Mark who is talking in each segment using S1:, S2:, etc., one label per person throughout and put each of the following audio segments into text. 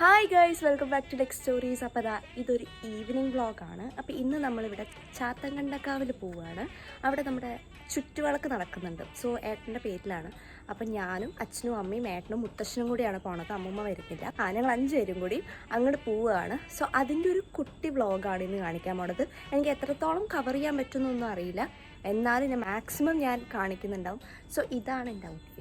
S1: Hi guys welcome back to deck stories അപ്പോൾ അതാ ഇതൊരു ഈവനിങ് വ്ളോഗാണ് അപ്പോൾ ഇന്ന് നമ്മളിവിടെ ചാത്തങ്കണ്ടക്കാവിൽ പോവുകയാണ് അവിടെ നമ്മുടെ ചുറ്റുവിളക്ക് നടക്കുന്നുണ്ട്. സോ ഏട്ടന്റെ പേരിലാണ്. അപ്പം ഞാനും അച്ഛനും അമ്മയും ഏട്ടനും മുത്തശ്ശനും കൂടിയാണ് പോണത്. അമ്മമ്മ വരുന്നില്ല. ആ ഞങ്ങൾ അഞ്ചുപേരും കൂടി അങ്ങോട്ട് പോവുകയാണ് സോ അതിന്റെ ഒരു കുട്ടി വ്ളോഗാണ് ഇന്ന് കാണിക്കാൻ പോണത്. എനിക്ക് എത്രത്തോളം കവർ ചെയ്യാൻ പറ്റുമെന്നൊന്നും അറിയില്ല. എന്നാലും ഞാൻ മാക്സിമം ഞാൻ കാണിക്കുന്നുണ്ടാവും. സോ ഇതാണ് എന്റെ ഔട്ട്ഫിറ്റ്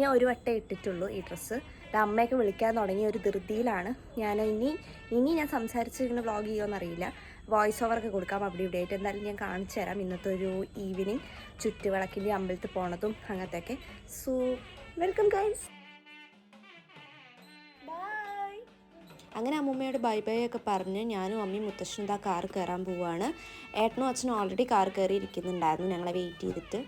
S1: ഞാൻ ഒരു വട്ടേ ഇട്ടിട്ടുള്ളൂ ഈ ഡ്രസ്സ്. അമ്മയൊക്കെ വിളിക്കാൻ തുടങ്ങിയ ഒരു ധൃതിയിലാണ്. ഞാൻ ഇനി ഇനി ഞാൻ സംസാരിച്ചിരുന്ന വ്ളോഗ് ചെയ്യുമെന്നറിയില്ല വോയിസ് ഓവറൊക്കെ കൊടുക്കാം അവിടെ ഇവിടെ ആയിട്ട് എന്തായാലും ഞാൻ കാണിച്ചു തരാം ഇന്നത്തെ ഒരു ഈവനിങ് ചുറ്റുവിളക്കിന്റെ അമ്പലത്തിൽ പോണതും അങ്ങനത്തെയൊക്കെ. സോ വെൽക്കം ഗൈസ് അങ്ങനെ അമ്മൂമ്മയോട് ബൈ ബൈ ഒക്കെ പറഞ്ഞ് ഞാനും അമ്മയും മുത്തശ്ശനും താ കാർ കയറാൻ പോവുകയാണ് ഏട്ടനും അച്ഛനും ഓൾറെഡി കാർ കയറി ഇരിക്കുന്നുണ്ടായിരുന്നു ഞങ്ങളെ വെയിറ്റ് ചെയ്തിട്ട്.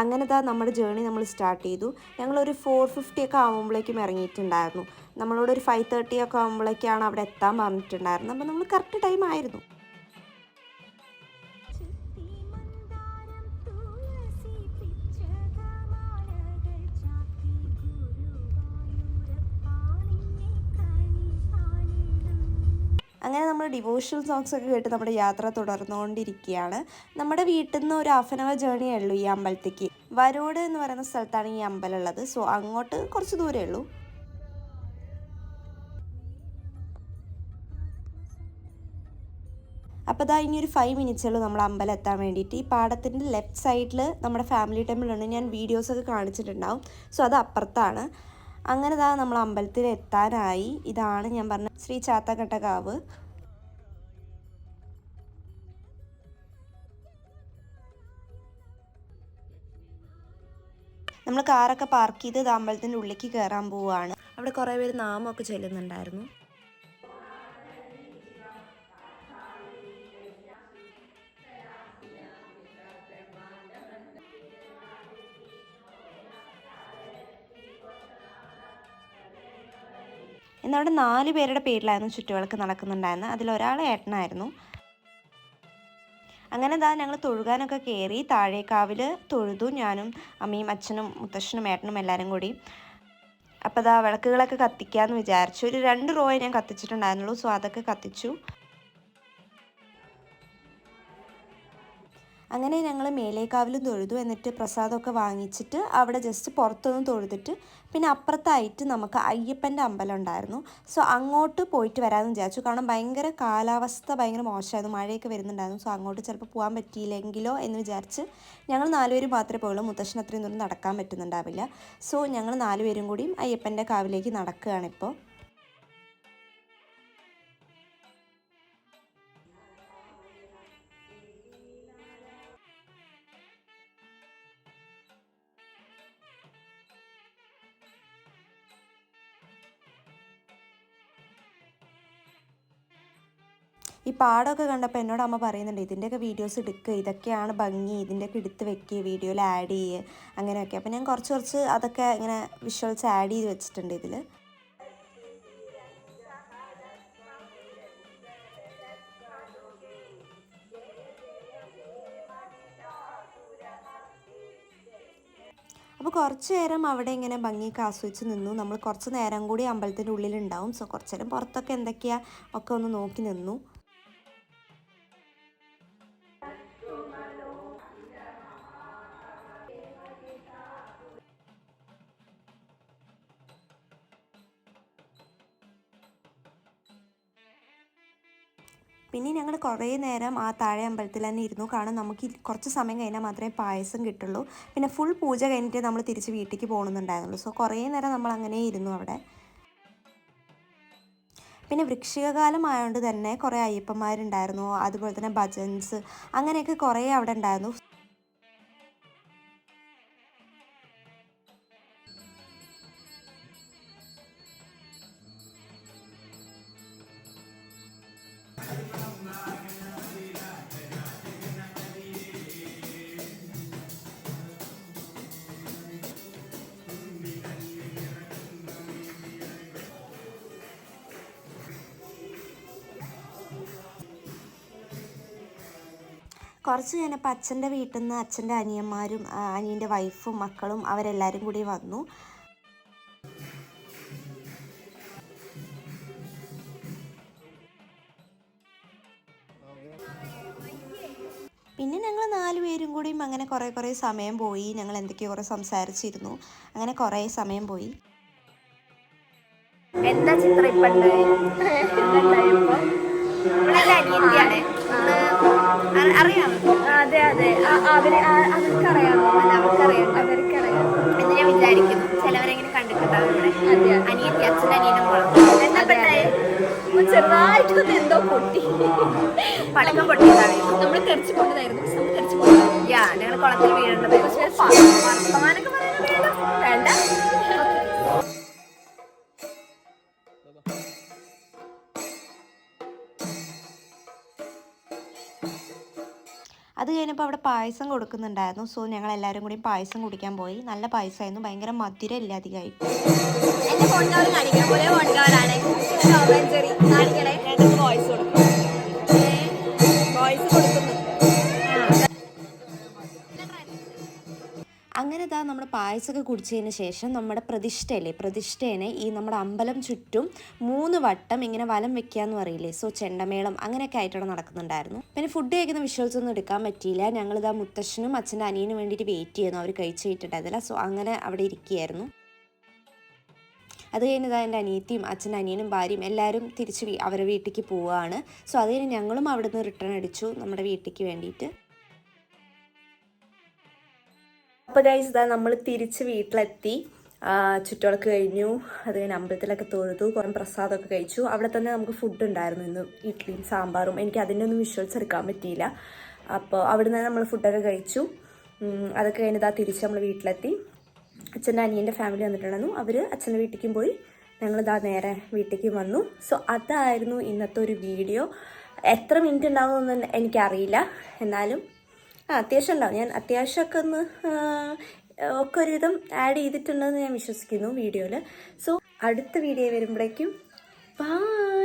S1: അങ്ങനെ താ നമ്മുടെ ജേണി നമ്മൾ സ്റ്റാർട്ട് ചെയ്തു. ഞങ്ങളൊരു ഫോർ ഫിഫ്റ്റി ഒക്കെ ആകുമ്പോഴേക്കും ഇറങ്ങിയിട്ടുണ്ടായിരുന്നു. നമ്മളോട് ഒരു ഫൈവ് തേർട്ടി ഒക്കെ ആകുമ്പോഴേക്കാണ് അവിടെ എത്താൻ പറഞ്ഞിട്ടുണ്ടായിരുന്നത്. അപ്പോൾ നമ്മൾ കറക്റ്റ് ടൈം ആയിരുന്നു. അങ്ങനെ നമ്മൾ ഡിവോഷണൽ സോങ്സ് ഒക്കെ കേട്ട് നമ്മുടെ യാത്ര തുടർന്നുകൊണ്ടിരിക്കുകയാണ്. നമ്മുടെ വീട്ടിൽ നിന്ന് ഒരു ഹാഫ് ആൻ അവർ ഉള്ളൂ ഈ അമ്പലത്തേക്ക്. വരോട് എന്ന് പറയുന്ന സ്ഥലത്താണ് ഈ അമ്പലം ഉള്ളത്. സോ അങ്ങോട്ട് കുറച്ച് ദൂരമേ ഉള്ളൂ. അപ്പോൾ ഇതാ ഇനി ഒരു ഫൈവ് മിനിറ്റ്സേ ഉള്ളൂ നമ്മൾ അമ്പലം എത്താൻ വേണ്ടിയിട്ട്. ഈ പാടത്തിന്റെ ലെഫ്റ്റ് സൈഡിൽ നമ്മുടെ ഫാമിലി ടെമ്പിളുണ്ട് ഞാൻ വീഡിയോസൊക്കെ കാണിച്ചിട്ടുണ്ടാവും. സോ അത് അപ്പുറത്താണ്. അങ്ങനെ ഇതാ നമ്മൾ അമ്പലത്തിൽ എത്താനായി. ഇതാണ് ഞാൻ പറഞ്ഞ ശ്രീ ചാത്തക്കട്ടകാവ് നമ്മൾ കാറൊക്കെ പാർക്ക് ചെയ്ത് അമ്പലത്തിന്റെ ഉള്ളിലേക്ക് കയറാൻ പോവുകയാണ്. അവിടെ കുറേ പേര് നാമമൊക്കെ ചെല്ലുന്നുണ്ടായിരുന്നു. എന്നവിടെ നാല് പേരുടെ പേരിലായിരുന്നു ചുറ്റുവിളക്ക് നടക്കുന്നുണ്ടായിരുന്നത്. അതിലൊരാൾ ഏട്ടനായിരുന്നു. അങ്ങനെ ഇതാ ഞങ്ങൾ തൊഴുകാനൊക്കെ കയറി താഴേക്കാവിൽ തൊഴുതു. ഞാനും അമ്മയും അച്ഛനും മുത്തശ്ശനും ഏട്ടനും എല്ലാവരും കൂടി. അപ്പോൾ ഇതാ വിളക്കുകളൊക്കെ കത്തിക്കാമെന്ന് വിചാരിച്ചു. ഒരു രണ്ട് റോയെ ഞാൻ കത്തിച്ചിട്ടുണ്ടായിരുന്നുള്ളൂ. സോ അതൊക്കെ കത്തിച്ചു. അങ്ങനെ ഞങ്ങൾ മേലേക്കാവിലും തൊഴുതു എന്നിട്ട് പ്രസാദമൊക്കെ വാങ്ങിച്ചിട്ട് അവിടെ ജസ്റ്റ് പുറത്തൊന്നും തൊഴുതിട്ട് പിന്നെ അപ്പുറത്തായിട്ട് നമുക്ക് അയ്യപ്പന്റെ അമ്പലം ഉണ്ടായിരുന്നു. സോ അങ്ങോട്ട് പോയിട്ട് വരാമെന്ന് വിചാരിച്ചു. കാരണം ഭയങ്കര കാലാവസ്ഥ ഭയങ്കര മോശമായിരുന്നു. മഴയൊക്കെ വരുന്നുണ്ടായിരുന്നു. സോ അങ്ങോട്ട് ചിലപ്പോൾ പോകാൻ പറ്റിയില്ലെങ്കിലോ എന്ന് വിചാരിച്ച് ഞങ്ങൾ നാലുപേരും മാത്രമേ പോകുള്ളൂ മുത്തശ്ശനത്രയും ദൂരം നടക്കാൻ പറ്റുന്നുണ്ടാവില്ല. സോ ഞങ്ങൾ നാലുപേരും കൂടിയും അയ്യപ്പന്റെ കാവിലേക്ക് നടക്കുകയാണിപ്പോൾ ഈ പാടമൊക്കെ കണ്ടപ്പോൾ എന്നോട് അമ്മ പറയുന്നുണ്ട് ഇതിന്റെയൊക്കെ വീഡിയോസ് എടുക്കുക ഇതൊക്കെയാണ് ഭംഗി ഇതിന്റെയൊക്കെ എടുത്ത് വെക്കുക വീഡിയോയിൽ ആഡ് ചെയ്യുക അങ്ങനെയൊക്കെ. അപ്പോൾ ഞാൻ കുറച്ച് കുറച്ച് അതൊക്കെ ഇങ്ങനെ വിഷ്വൽസ് ആഡ് ചെയ്ത് വെച്ചിട്ടുണ്ട് ഇതിൽ അപ്പോൾ കുറച്ച് നേരം അവിടെ ഇങ്ങനെ ഭംഗിയൊക്കെ ആസ്വദിച്ച് നിന്നു. നമ്മൾ കുറച്ച് നേരം കൂടി അമ്പലത്തിന്റെ ഉള്ളിലുണ്ടാവും. സോ കുറച്ച് നേരം പുറത്തൊക്കെ എന്തൊക്കെയാ ഒക്കെ ഒന്ന് നോക്കി നിന്നു. പിന്നെ ഞങ്ങൾ കുറേ നേരം ആ താഴെ അമ്പലത്തിൽ തന്നെ ഇരുന്നു. കാരണം നമുക്ക് കുറച്ച് സമയം കഴിഞ്ഞാൽ മാത്രമേ പായസം കിട്ടുള്ളൂ. പിന്നെ ഫുൾ പൂജ കഴിഞ്ഞിട്ട് നമ്മൾ തിരിച്ച് വീട്ടിലേക്ക് പോകണമെന്നുണ്ടായിരുന്നുള്ളൂ. സോ കുറേ നേരം നമ്മൾ അങ്ങനെ ഇരുന്നു അവിടെ. പിന്നെ വൃക്ഷികകാലം ആയതുകൊണ്ട് തന്നെ കുറേ അയ്യപ്പന്മാരുണ്ടായിരുന്നു. അതുപോലെ തന്നെ ഭജൻസ് അങ്ങനെയൊക്കെ കുറേ അവിടെ ഉണ്ടായിരുന്നു. കുറച്ച് കഴിഞ്ഞപ്പോൾ അച്ഛന്റെ വീട്ടിൽ നിന്ന് അച്ഛന്റെ അനിയന്മാരും അനിയന്റെ വൈഫും മക്കളും അവരെല്ലാവരും കൂടി വന്നു. പിന്നെ ഞങ്ങൾ നാല് പേരും കൂടിയും അങ്ങനെ കുറേ കുറേ സമയം പോയി. ഞങ്ങൾ എന്തൊക്കെയോ കുറേ സംസാരിച്ചിരുന്നു. അങ്ങനെ കുറേ സമയം പോയി.
S2: എന്താ ചിത്രം ഇപ്പൊ? അറിയാം. അതെ അതെ. അവർ അവർക്കറിയാം. അല്ല അവർക്കറിയാം. എന്ന് ഞാൻ വിചാരിക്കുന്നു. ചിലവരെങ്ങനെ കണ്ടിട്ടുണ്ടാവും ഇവിടെ. അനിയത്തി അച്ഛൻ അനിയനും എന്താ പെട്ടെ ചെറുതായിട്ട് എന്തോ പൊട്ടി. പടക്കം പൊട്ടിയതാണ്. നമ്മൾ തെറിച്ചു പോയതായിരുന്നു നമ്മൾ തെറിച്ചു പോയതായിരുന്നു യാ ഞങ്ങൾ കുളത്തിൽ വീഴേണ്ടത് വർത്തമാനൊക്കെ പറയുന്നത് വേണ്ട.
S1: കഴിഞ്ഞപ്പോൾ അവിടെ പായസം കൊടുക്കുന്നുണ്ടായിരുന്നു. സോ ഞങ്ങൾ എല്ലാവരും കൂടി പായസം കുടിക്കാൻ പോയി. നല്ല പായസമായിരുന്നു. ഭയങ്കര മധുരം ഇല്ല അധികമായിട്ട്
S2: എന്റെ കാണിക്കാൻ പോലെ കാണിക്കണേ.
S1: അങ്ങനെ ഇതാ നമ്മുടെ പായസമൊക്കെ കുടിച്ചതിന് ശേഷം നമ്മുടെ പ്രതിഷ്ഠയല്ലേ പ്രതിഷ്ഠേനെ ഈ നമ്മുടെ അമ്പലം ചുറ്റും മൂന്ന് വട്ടം ഇങ്ങനെ വലം വെക്കാന്ന് പറയില്ലേ സോ ചെണ്ടമേളം അങ്ങനെയൊക്കെ ആയിട്ടാണ് നടക്കുന്നുണ്ടായിരുന്നു. പിന്നെ ഫുഡ് കഴിക്കുന്ന വിഷ്വൽസ് ഒന്നും എടുക്കാൻ പറ്റിയില്ല. ഞങ്ങളിതാ മുത്തശ്ശനും അച്ഛന്റെ അനിയനും വേണ്ടിയിട്ട് വെയിറ്റ് ചെയ്യുന്നു. അവർ കഴിച്ചു സോ അങ്ങനെ അവിടെ ഇരിക്കുകയായിരുന്നു. അത് കഴിഞ്ഞതാ എന്റെ അനിയത്തിയും അച്ഛൻ അനിയനും ഭാര്യയും എല്ലാവരും തിരിച്ച് അവരുടെ വീട്ടിലേക്ക് പോവുകയാണ്. സോ അത് കഴിഞ്ഞ് ഞങ്ങളും അവിടുന്ന് റിട്ടേൺ അടിച്ചു നമ്മുടെ വീട്ടിലേക്ക് വേണ്ടിയിട്ട്. അപ്പോൾ ഗൈസ് ഇതാ നമ്മൾ തിരിച്ച് വീട്ടിലെത്തി. ചുറ്റുവിളക്ക് കഴിഞ്ഞു. അത് കഴിഞ്ഞ് അമ്പലത്തിലൊക്കെ തൊഴുതു കുറേ പ്രസാദമൊക്കെ കഴിച്ചു. അവിടെ തന്നെ നമുക്ക് ഫുഡ് ഉണ്ടായിരുന്നു ഇന്ന്. ഇഡ്ഡലിയും സാമ്പാറും. എനിക്ക് അതിന്റെ ഒന്നും വിഷ്വൽസ് എടുക്കാൻ പറ്റിയില്ല. അപ്പോൾ അവിടെ നിന്ന് നമ്മൾ ഫുഡൊക്കെ കഴിച്ചു. അതൊക്കെ കഴിഞ്ഞ് ഇതാ തിരിച്ച് നമ്മൾ വീട്ടിലെത്തി. അച്ഛന്റെ അനിയന്റെ ഫാമിലി വന്നിട്ടുണ്ടായിരുന്നു. അവർ അച്ഛന്റെ വീട്ടിലേക്കും പോയി. ഞങ്ങളിതാ നേരെ വീട്ടിലേക്ക് വന്നു. സോ അതായിരുന്നു ഇന്നത്തെ ഒരു വീഡിയോ എത്ര മിനിറ്റ് ഉണ്ടാകുമെന്ന് എനിക്കറിയില്ല എന്നാലും ആ അത്യാവശ്യം ഉണ്ടാവും ഞാൻ അത്യാവശ്യമൊക്കെ ഒന്ന് ഒക്കെ ഒരുവിധം ആഡ് ചെയ്തിട്ടുണ്ടെന്ന് ഞാൻ വിശ്വസിക്കുന്നു വീഡിയോയിൽ സോ അടുത്ത വീഡിയോ വരുമ്പോഴേക്കും ബായ്